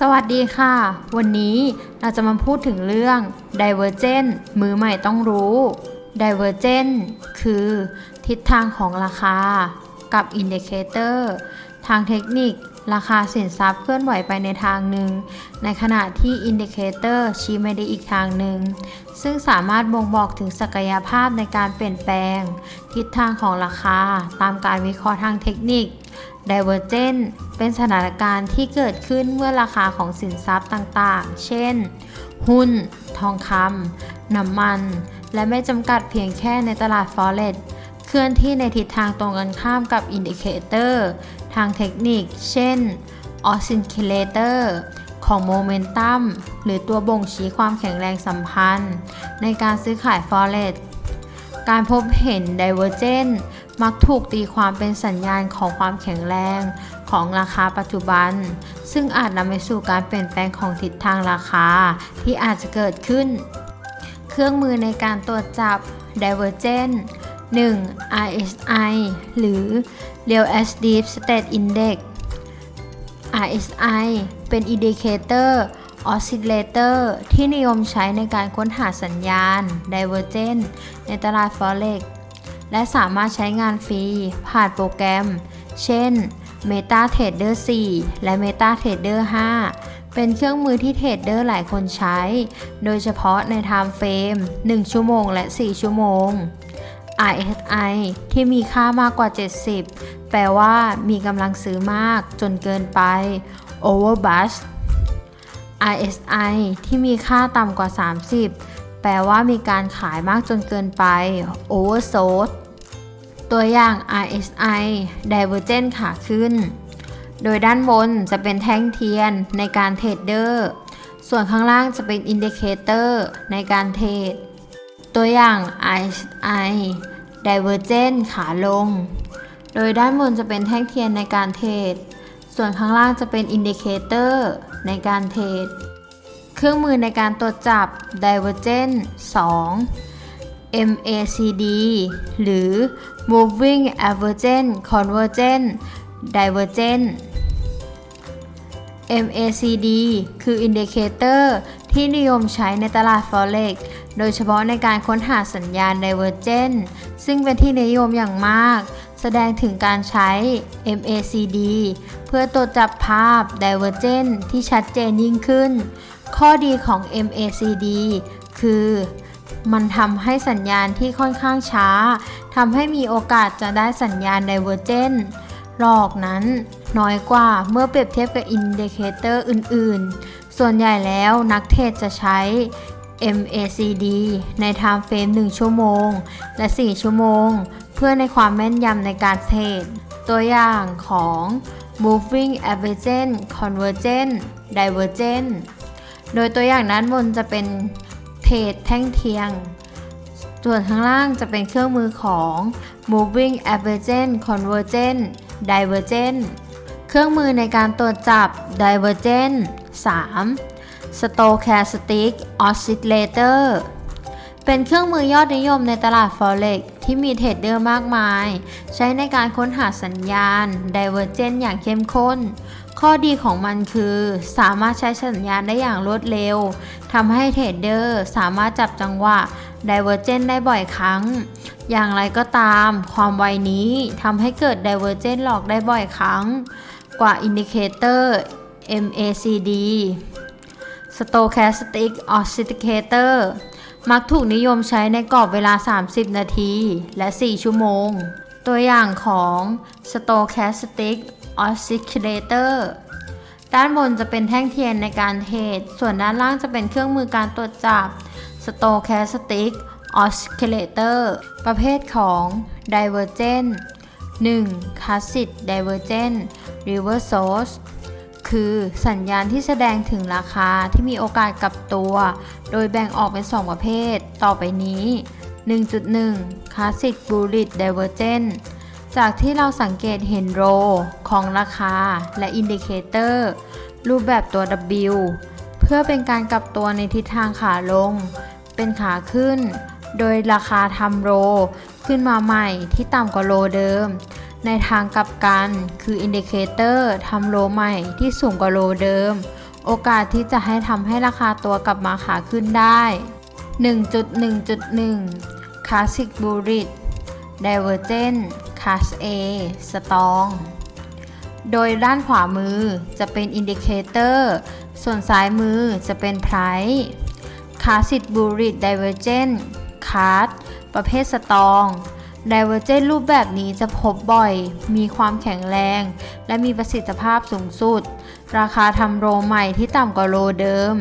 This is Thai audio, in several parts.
สวัสดีค่ะ วันนี้เราจะมาพูดถึงเรื่อง Divergent มือใหม่ต้องรู้ Divergent คือทิศทางของราคา กับ Indicator ทางเทคนิค ราคาสินทรัพย์เคลื่อนไหวไปในทางหนึ่ง ในขณะที่ Indicator ชี้ไปในอีกทางหนึ่ง ซึ่งสามารถบ่งบอกถึงศักยภาพในการเปลี่ยนแปลง ทิศทางของราคาตามการวิเคราะห์ทางเทคนิค Divergent เป็นสถานการณ์ที่เกิดขึ้นเมื่อราคาของสินทรัพย์ต่างๆ เช่น หุ้น ทองคำ น้ำมัน และไม่จำกัดเพียงแค่ในตลาด Forex เคลื่อนที่ในทิศทางตรงกันข้ามกับอินดิเคเตอร์ทางเทคนิค เช่น Oscillator ของโมเมนตัมหรือตัวบ่งชี้ความแข็งแรงสัมพันธ์ ในการซื้อขาย Forex การพบเห็น Divergent มักถูกตีความเป็นสัญญาณของความแข็งแรงของราคาปัจจุบัน ซึ่งอาจนำไปสู่การเปลี่ยนแปลงของทิศทางราคาที่อาจจะเกิดขึ้น เครื่องมือในการตรวจจับ Divergent 1. RSI หรือ Real Estate State Index RSI เป็นอินดิเคเตอร์ Oscillator ที่นิยมใช้ในการค้นหาสัญญาณ Divergent ในตลาด Forex และสามารถใช้งานฟรี ผ่านโปรแกรม เช่น MetaTrader 4 และ MetaTrader 5 เป็นเครื่องมือที่เทรดเดอร์หลายคนใช้ โดยเฉพาะใน Time Frame 1ชั่วโมงและ 4 ชั่วโมง RSI ที่มีค่ามากกว่า 70 แปลว่ามีกำลังซื้อมากจนเกินไป Overbought RSI ที่มีค่าต่ำกว่า 30 แปลว่ามีการขายมากจนเกินไป Oversold ตัวอย่าง RSI Divergent ขาขึ้น โดยด้านบนจะเป็นแท่งเทียนในการเทรดเดอร์ ส่วนข้างล่างจะเป็นอินดิเคเตอร์ในการเทรด ตัวอย่าง RSI Divergent ขาลง โดยด้านบนจะเป็นแท่งเทียนในการเทรด ส่วนข้างล่างจะเป็นอินดิเคเตอร์ในการเทรด เครื่องมือในการตรวจจับ Divergent 2 MACD หรือ Moving Average Convergent Divergent MACD คืออินดิเคเตอร์ที่นิยมใช้ในตลาด Forex โดยเฉพาะในการค้นหาสัญญาณ Divergent ซึ่งเป็นที่นิยมอย่างมาก แสดงถึงการใช้ MACD เพื่อตรวจจับภาพ Divergent ที่ชัดเจนยิ่งขึ้น ข้อดีของ MACD คือมันทำให้สัญญาณที่ค่อนข้างช้าทำให้มีโอกาสจะได้สัญญาณ Divergent หลอกนั้นน้อยกว่าเมื่อเปรียบเทียบกับอินดิเคเตอร์อื่น ๆ ส่วนใหญ่แล้วนักเทรดจะใช้ MACD ใน Time Frame 1 ชั่วโมง และ 4 ชั่วโมง เพื่อในความแม่นยำในการเทรด ตัวอย่างของ Moving Average Convergent Divergent โดยตัวอย่างด้านบนจะเป็นเทรดแท่งเทียง ส่วนข้างล่างจะเป็นเครื่องมือของ Moving Average Convergent Divergent เครื่องมือในการตรวจจับ Divergent 3. Stochastic Oscillator เป็นเครื่องมือยอดนิยมในตลาด Forex ที่มีเทรดเดอร์มากมาย ใช้ในการค้นหาสัญญาณ Divergent อย่างเข้มข้น ข้อดีของมันคือสามารถใช้สัญญาณได้อย่างรวดเร็วทำให้เทรดเดอร์สามารถจับจังหวะ Divergent ได้บ่อยครั้ง อย่างไรก็ตาม ความไวนี้ทำให้เกิด Divergent หลอกได้บ่อยครั้ง กว่าอินดิเคเตอร์ MACD Stochastic Oscillator มักถูกนิยมใช้ในกรอบเวลา 30 นาที และ 4 ชั่วโมง ตัวอย่างของ Stochastic Oscillator ด้านบนจะเป็นแท่งเทียนในการเทรดส่วนด้านล่างจะเป็นเครื่องมือการตรวจจับ Stochastic Oscillator ประเภทของ Divergent 1. Classic Divergent Reverse Source คือสัญญาณที่แสดงถึงราคาที่มีโอกาสกลับตัว โดยแบ่งออกเป็น 2 ประเภท ต่อไปนี้ 1.1 Classic Bullish Divergent จากที่เราสังเกตเห็นโรของราคาและอินดิเคเตอร์รูปแบบตัว W เพื่อเป็นการกลับตัวในทิศทางขาลง เป็นขาขึ้น โดยราคาทำโรขึ้นมาใหม่ที่ต่ำกว่าโลเดิม ในทางกลับกันคืออินดิเคเตอร์ทำโลใหม่ที่สูงกว่าโลเดิม โอกาสที่จะให้ทำให้ราคาตัวกลับมาขาขึ้นได้ 1.1.1 Classic Bullish Divergent Class A สตอง โดยด้านขวามือจะเป็นอินดิเคเตอร์ ส่วนซ้ายมือจะเป็น Price Classic Bullish Divergent Card ประเภทสตอง Divergent รูปแบบนี้จะพบบ่อย มีความแข็งแรง และมีประสิทธิภาพสูงสุด ราคาทำโรใหม่ที่ต่ำกว่าโรเดิม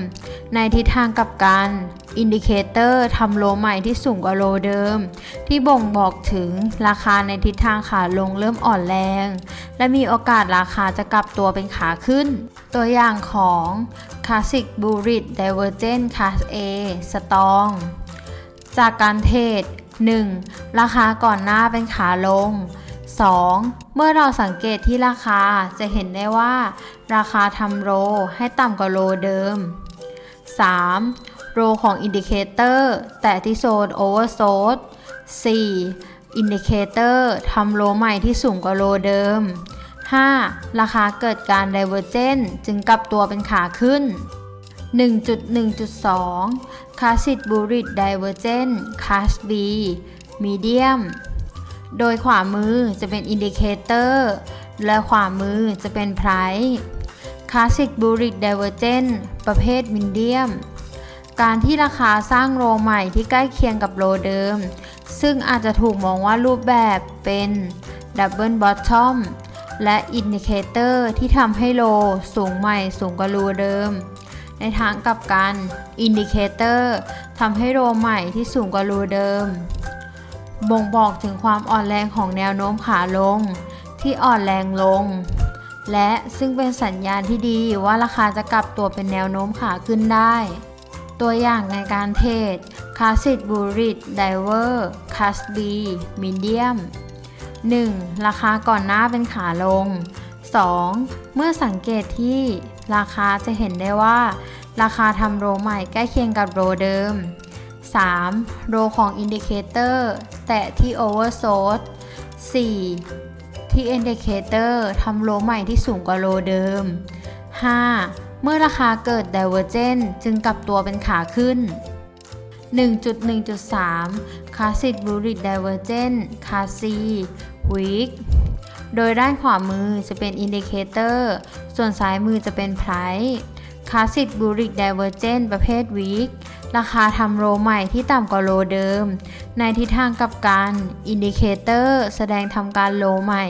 ในทิศทางกลับกันอินดิเคเตอร์ทำโลใหม่ที่สูงกว่าโลเดิม ที่บ่งบอกถึงราคาในทิศทางขาลงเริ่มอ่อนแรง และมีโอกาสราคาจะกลับตัวเป็นขาขึ้น ตัวอย่างของ Classic Bullish Divergent Class A Strong จากการเทรด 1. ราคาก่อนหน้าเป็นขาลง 2. เมื่อเราสังเกตที่ราคาจะเห็นได้ว่า ราคาทำโรให้ต่ำกว่าโรเดิม 3. โรของอินดิเคเตอร์แตะที่โซนโอเวอร์โซด 4. อินดิเคเตอร์ทำโลใหม่ที่สูงกว่าโลเดิม 5. ราคาเกิดการ Divergent จึงกลับตัวเป็นขาขึ้น 1.1.2 Classic Bullish Divergent Class B Medium โดยขวามือจะเป็นอินดิเคเตอร์และขวามือจะเป็น Price Classic Bullish Divergent ประเภท Medium การที่ราคาสร้างโลใหม่ที่ใกล้เคียงกับโลเดิม ซึ่งอาจจะถูกมองว่ารูปแบบเป็น Double Bottom และอินดิเคเตอร์ที่ทำให้โลสูงใหม่สูงกว่าโลเดิม ในทางกลับกันอินดิเคเตอร์ทำให้โลใหม่ที่สูงกว่าโลเดิม บ่งบอกถึงความอ่อนแรงของแนวโน้มขาลง ที่อ่อนแรงลง และซึ่งเป็นสัญญาณที่ดีว่าราคาจะกลับตัวเป็นแนวโน้มขาขึ้นได้ ตัวอย่างในการเทรด Classic Bullish Diver Class B Medium 1. ราคาก่อนหน้าเป็นขาลง 2. เมื่อสังเกตที่ราคาจะเห็นได้ว่า ราคาทำโรใหม่ใกล้เคียงกับโรเดิม 3. โรของอินดิเคเตอร์แตะที่ Oversold 4. ที่อินดิเคเตอร์ทำโลใหม่ที่สูงกว่าโลเดิม 5. เมื่อราคาเกิด Divergent จึงกลับตัวเป็นขาขึ้น 1.1.3 Classic Bullish Divergent Class C Weak โดยด้านขวามือจะเป็นอินดิเคเตอร์ส่วนซ้ายมือจะเป็น Price Classic Bullish Divergent ประเภท Weak ราคาทำโรใหม่ที่ต่ำกว่าโลเดิม ในทิศทางกับกันอินดิเคเตอร์แสดงทำการโลใหม่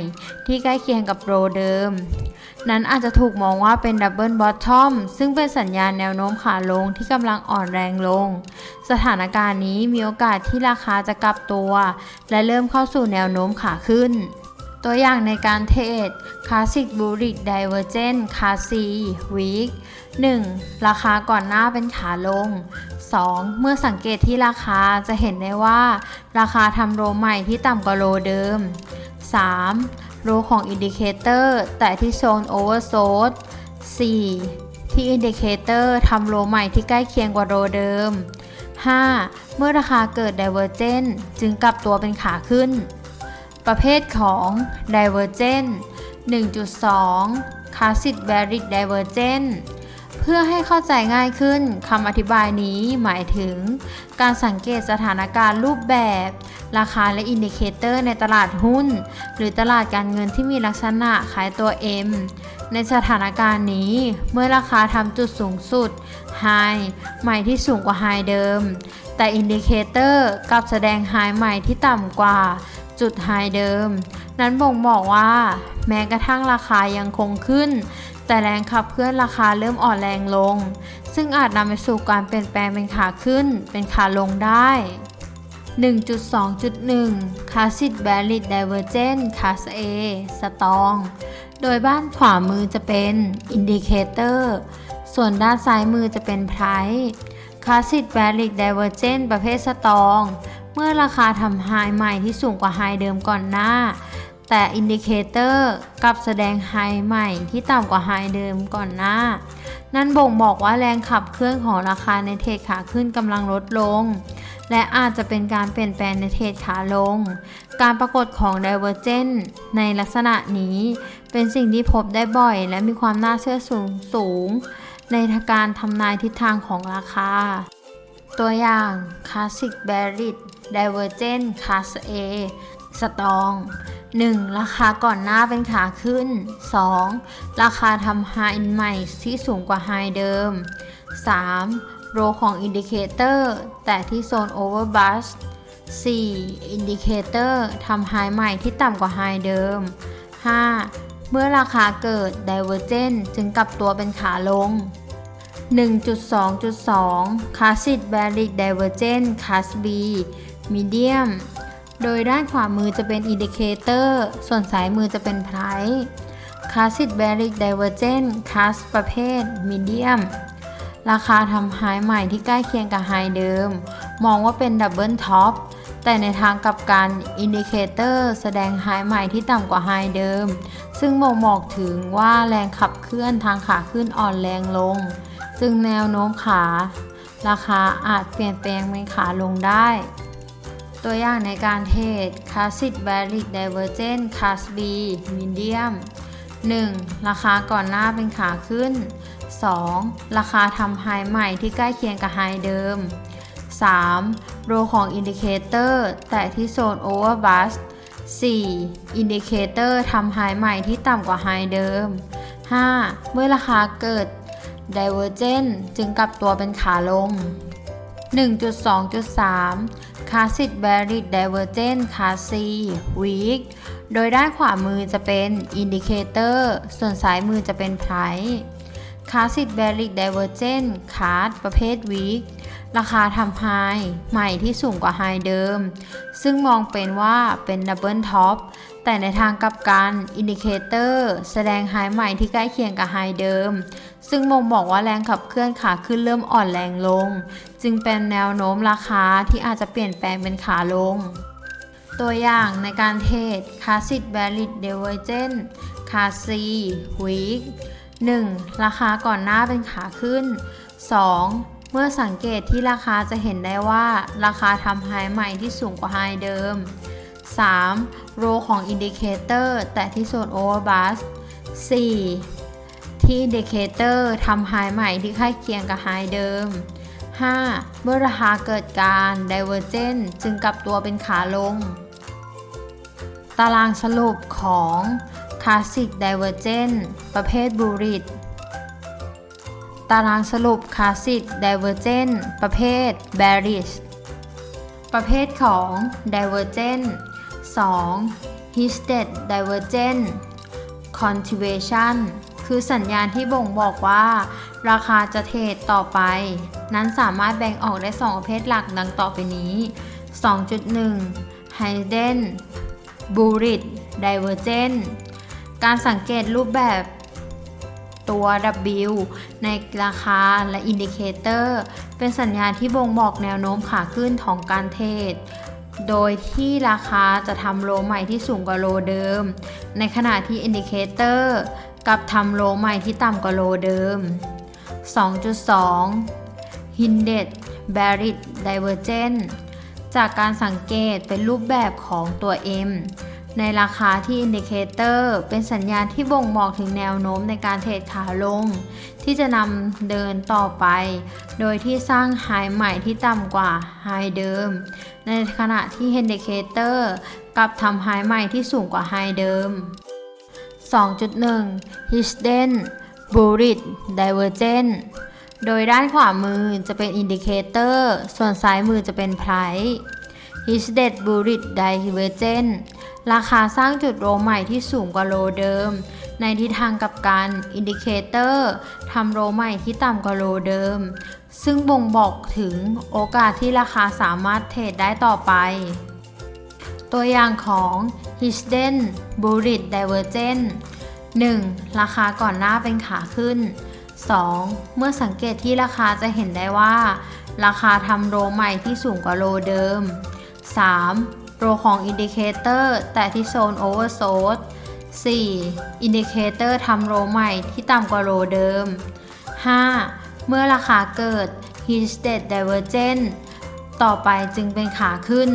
ที่ใกล้เคียงกับโรเดิม นั้นอาจจะถูกมองว่าเป็นดับเบิลบอททอมซึ่งเป็นสัญญาณแนวโน้มขาลงที่กำลังอ่อนแรงลง สถานการณ์นี้มีโอกาสที่ราคาจะกลับตัว และเริ่มเข้าสู่แนวโน้มขาขึ้น ตัวอย่างในการเทรด Classic Bullish Divergent Class C Week 1. ราคาก่อนหน้าเป็นขาลง 2. เมื่อสังเกตที่ราคาจะเห็นได้ว่า ราคาทำโรใหม่ที่ต่ำกว่าโรเดิม 3. โรของอินดิเคเตอร์แต่ที่โซนโอเวอร์โซด 4. ที่อินดิเคเตอร์ทำโรใหม่ที่ใกล้เคียงกว่าโรเดิม 5. เมื่อราคาเกิด Divergent จึงกลับตัวเป็นขาขึ้น ประเภทของ Divergent 1.2 Classic Bearish Divergent เพื่อให้เข้าใจง่ายขึ้นคำอธิบายนี้หมายถึง การสังเกตสถานการณ์รูปแบบ ราคาและอินดิเคเตอร์ในตลาดหุ้น หรือตลาดการเงินที่มีลักษณะขายตัว M ในสถานการณ์นี้ เมื่อราคาทำจุดสูงสุด High ใหม่ที่สูงกว่า High เดิม แต่อินดิเคเตอร์กลับแสดง High ใหม่ที่ต่ำกว่าจุด High เดิม นั้นบ่งบอกว่า แม้กระทั่งราคายังคงขึ้น แต่แรงขับเคลื่อนราคาเริ่มอ่อนแรงลง ซึ่งอาจนำไปสู่การเปลี่ยนแปลงเป็นขาขึ้น เป็นขาลงได้ 1.2.1 Classic Bearish Divergent Class A Strong โดยบ้านขวามือจะเป็น Indicator ส่วนด้านซ้ายมือจะเป็น Price Classic Bearish Divergent ประเภทสตองเมื่อราคาทำไฮใหม่ที่สูงกว่าไฮเดิมก่อนหน้า แต่อินดิเคเตอร์กลับแสดงไฮใหม่ที่ต่ำกว่าไฮเดิมก่อนหน้า นั่นบ่งบอกว่าแรงขับเคลื่อนของราคาในเทรดขาขึ้นกำลังลดลง และอาจจะเป็นการเปลี่ยนแปลงในเทรดขาลง การปรากฏของ Divergent ในลักษณะนี้เป็นสิ่งที่พบได้บ่อยและมีความน่าเชื่อสูงสูง ในการทำนายทิศทางของราคา ตัวอย่าง Classic Bearish Divergent Class A สตอง 1. ราคาก่อนหน้าเป็นขาขึ้น 2. ราคาทำ High ใหม่ที่สูงกว่า High เดิม 3. โรของอินดิเคเตอร์แต่ที่โซน Overbought 4. อินดิเคเตอร์ทำ High ใหม่ที่ต่ำกว่า High เดิม 5. เมื่อราคาเกิด Divergent จึงกลับตัวเป็นขาลง 1.2.2 Classic Bearish Divergent Class B Medium โดยด้านขวามือจะเป็น Indicator ส่วนซ้ายมือจะเป็น Price Classic Bearish Divergent Class ประเภท Medium ราคาทำ High ใหม่ที่ใกล้เคียงกับ High เดิม มองว่าเป็น Double Top แต่ในทางกลับกัน Indicator แสดง High ใหม่ที่ต่ำกว่า High เดิม ซึ่งบ่งบอกถึงว่าแรงขับเคลื่อนทางขาขึ้นอ่อนแรงลง จึงแนวโน้มขา ราคาอาจเปลี่ยนแปลงเป็นขาลงได้ ตัวอย่างในการเทรด Classic Bearish Divergent Class B Medium 1. ราคาก่อนหน้าเป็นขาขึ้น 2. ราคาทำไฮใหม่ที่ใกล้เคียงกับไฮเดิม 3. โรของอินดิเคเตอร์แต่ที่โซน Overbought 4. อินดิเคเตอร์ทำไฮใหม่ที่ต่ำกว่าไฮเดิม 5. เมื่อราคาเกิด Divergent จึงกลับตัวเป็นขาลง 1.2.3 Classic Bearish Divergent Class C Weak โดยด้านขวามือจะเป็น Indicator ส่วนซ้ายมือจะเป็น Price Classic Bearish Divergent Class ประเภท Weak ราคาทำ High ใหม่ที่สูงกว่า High เดิม ซึ่งมองเป็นว่าเป็น Double Top แต่ในทางกลับกัน Indicator แสดง High ใหม่ที่ใกล้เคียงกับ High เดิม ซึ่งมองบอกว่าแรงขับเคลื่อนขาขึ้นเริ่มอ่อนแรงลง จึงเป็นแนวโน้มราคาที่อาจจะเปลี่ยนแปลงเป็นขาลง ตัวอย่างในการเทรด Classic Bearish Divergent Class C Weak 1. ราคาก่อนหน้าเป็นขาขึ้น 2. เมื่อสังเกตที่ราคาจะเห็นได้ว่าราคาทำไฮใหม่ที่สูงกว่าไฮเดิม 3. โรของอินดิเคเตอร์แต่ที่โซน Overbought 4. ที่อินดิเคเตอร์ทำไฮใหม่ที่ใกล้เคียงกับไฮเดิม 5. เมื่อราคาเกิดการ Divergent จึงกลับตัวเป็นขาลง ตารางสรุปของ Classic Divergent ประเภท Bullish ตารางสรุป Classic Divergent ประเภท Bearish ประเภทของ Divergent 2. Histed Divergent Continuation คือสัญญาณที่บ่งบอกว่า ราคาจะเทรดต่อไป นั้นสามารถแบ่งออกได้ 2 ประเภทหลักดังต่อไปนี้ 2.1 Hidden Bullish Divergent การสังเกตรูปแบบตัว W ในราคาและอินดิเคเตอร์ เป็นสัญญาณที่บ่งบอกแนวโน้มขาขึ้นของการเทรด โดยที่ราคาจะทำโลใหม่ที่สูงกว่าโลเดิม ในขณะที่อินดิเคเตอร์กับทำโลใหม่ที่ต่ำกว่าโลเดิม 2.2 Hinded Bearish Divergent จากการสังเกตเป็นรูปแบบของตัว M ในราคาที่อินดิเคเตอร์เป็นสัญญาณที่บ่งบอกถึงแนวโน้มในการเทรดขาลง ที่จะนำเดินต่อไป โดยที่สร้างไฮใหม่ที่ต่ำกว่าไฮเดิม ในขณะที่อินดิเคเตอร์กลับทำไฮใหม่ที่สูงกว่าไฮเดิม 2.1 Hidden Bullish Divergent โดยด้านขวามือจะเป็นอินดิเคเตอร์ ส่วนซ้ายมือจะเป็น Price Hidden Bullish Divergent ราคาสร้างจุดโลใหม่ที่สูงกว่าโลเดิม ในทิศทางกับการอินดิเคเตอร์ทำโลใหม่ที่ต่ำกว่าโลเดิม ซึ่งบ่งบอกถึงโอกาสที่ราคาสามารถเทรดได้ต่อไป ตัวอย่างของ Hidden Bullish Divergent 1. ราคาก่อนหน้าเป็นขาขึ้น 2. เมื่อสังเกตที่ราคาจะเห็นได้ว่า ราคาทำโลใหม่ที่สูงกว่าโลเดิม 3. โลของอินดิเคเตอร์แต่ที่โซนโอเวอร์โซด 4. อินดิเคเตอร์ทำโลใหม่ที่ต่ำกว่าโลเดิม 5. เมื่อราคาเกิด Hidden Divergent ต่อไปจึงเป็นขาขึ้น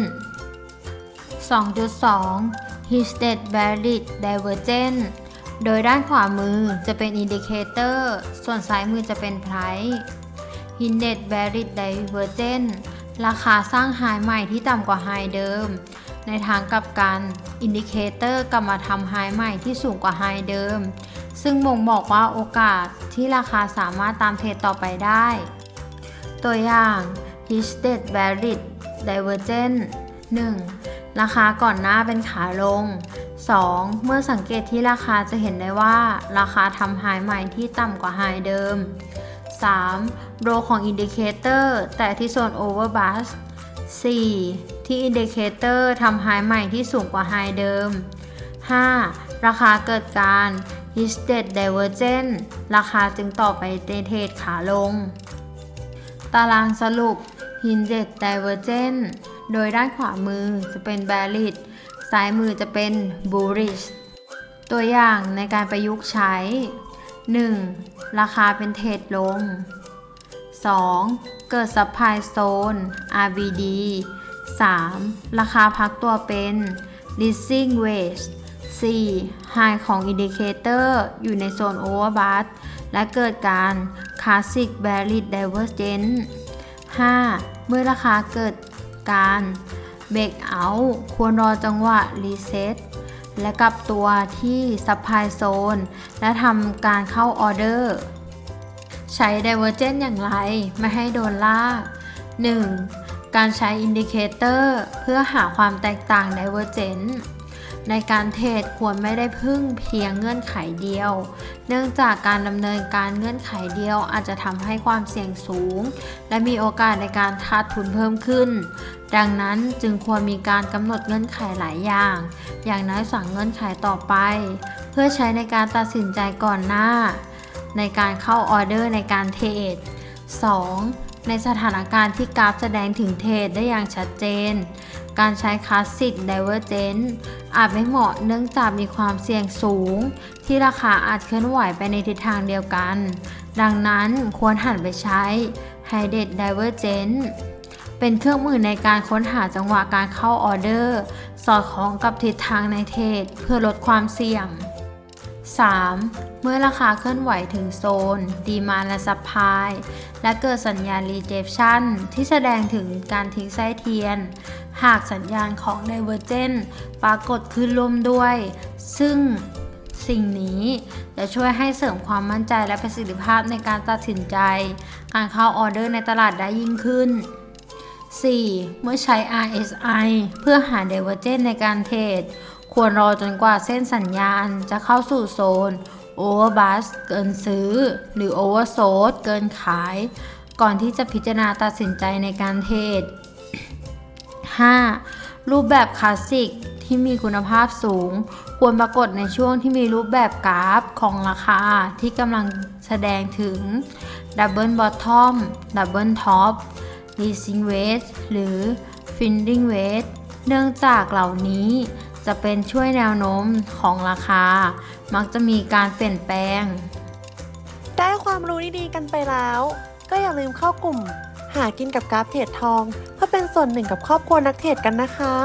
2.2 Hidden Bearish Divergent โดยด้านขวามือจะเป็นอินดิเคเตอร์ส่วนซ้ายมือจะเป็นไพร Index Bearish Divergence ราคาสร้างไฮใหม่ที่ต่ำกว่าไฮเดิม ในทางกลับกันอินดิเคเตอร์กลับมาทำไฮใหม่ที่สูงกว่าไฮเดิม ซึ่งบ่งบอกว่าโอกาสที่ราคาสามารถตามเทรดต่อไปได้ ตัวอย่าง Index Bearish Divergence 1. ราคาก่อนหน้าเป็นขาลง 2. เมื่อสังเกตที่ราคาจะเห็นได้ว่า ราคาทำไฮใหม่ที่ต่ำกว่าไฮเดิม 3. โรของอินดิเคเตอร์แต่ที่โซน Overbought 4. ที่อินดิเคเตอร์ทำไฮใหม่ที่สูงกว่าไฮเดิม 5. ราคาเกิดการ h i s t e d Divergence ราคาจึงต่อไปในเทรดขาลง ตารางสรุป Hinge Divergence โดยด้านขวามือจะเป็น Bearish ซ้ายมือจะเป็น Bullish ตัวอย่างในการประยุกต์ใช้ 1. ราคาเป็นเทรดลง 2. เกิด Supply Zone RBD 3. ราคาพักตัวเป็น Leasing Wage 4. High ของ Indicator อยู่ในโซน Overbought และเกิดการ Classic Bearish Divergence 5. เมื่อราคาเกิดการ Break Out ควรรอจังหวะ Reset และกลับตัวที่ Supply Zone และทำการเข้าออเดอร์ ใช้ Divergence อย่างไร ไม่ให้โดนลาก 1. การใช้อินดิเคเตอร์เพื่อหาความแตกต่าง Divergence ในการเทรดควรไม่ได้พึ่งเพียงเงื่อนไขเดียว เนื่องจากการดำเนินการเงื่อนไขเดียวอาจจะทำให้ความเสี่ยงสูง และมีโอกาสในการขาดทุนเพิ่มขึ้น ดังนั้นจึงควรมีการกำหนดเงื่อนไขหลายอย่าง อย่างน้อยสองเงื่อนไขต่อไป เพื่อใช้ในการตัดสินใจก่อนหน้า ในการเข้าออเดอร์ในการเทรด 2. ในสถานการณ์ที่กราฟแสดงถึงเทรดได้อย่างชัดเจน การใช้คลาสสิก Divergence อาจไม่เหมาะเนื่องจากมีความเสี่ยงสูง ที่ราคาอาจเคลื่อนไหวไปในทิศทางเดียวกัน ดังนั้นควรหันไปใช้ High Dead Divergence เป็นเครื่องมือในการค้นหาจังหวะการเข้าออเดอร์ สอดคล้องกับทิศทางในเทรดเพื่อลดความเสี่ยง 3. เมื่อราคาเคลื่อนไหวถึงโซน ดีมาและซัพพลาย และเกิดสัญญาณ rejection ที่แสดงถึงการทิ้งไส้เทียน หากสัญญาณของ divergence ปรากฏขึ้นร่วมด้วย ซึ่งสิ่งนี้จะช่วยให้เสริมความมั่นใจและประสิทธิภาพในการตัดสินใจ การเข้าออเดอร์ในตลาดได้ยิ่งขึ้น 4. เมื่อใช้ RSI เพื่อหา divergence ในการเทรด ควรรอจนกว่าเส้นสัญญาณจะเข้าสู่โซน Overbought เกินซื้อ หรือ Oversold เกินขาย ก่อนที่จะพิจารณาตัดสินใจในการเทรด 5. รูปแบบคลาสสิกที่มีคุณภาพสูง ควรปรากฏในช่วงที่มีรูปแบบกราฟของราคาที่กำลังแสดงถึง Double Bottom Double Top Leasing Wedge หรือ Finding Wedge เนื่องจากเหล่านี้ จะเป็นช่วยแนวโน้มของราคา มักจะมีการเปลี่ยนแปลง ได้ความรู้ดีๆกันไปแล้ว ก็อย่าลืมเข้ากลุ่ม หากินกับกราฟเทรดทอง เพื่อเป็นส่วนหนึ่งกับครอบครัวนักเทรดกันนะคะ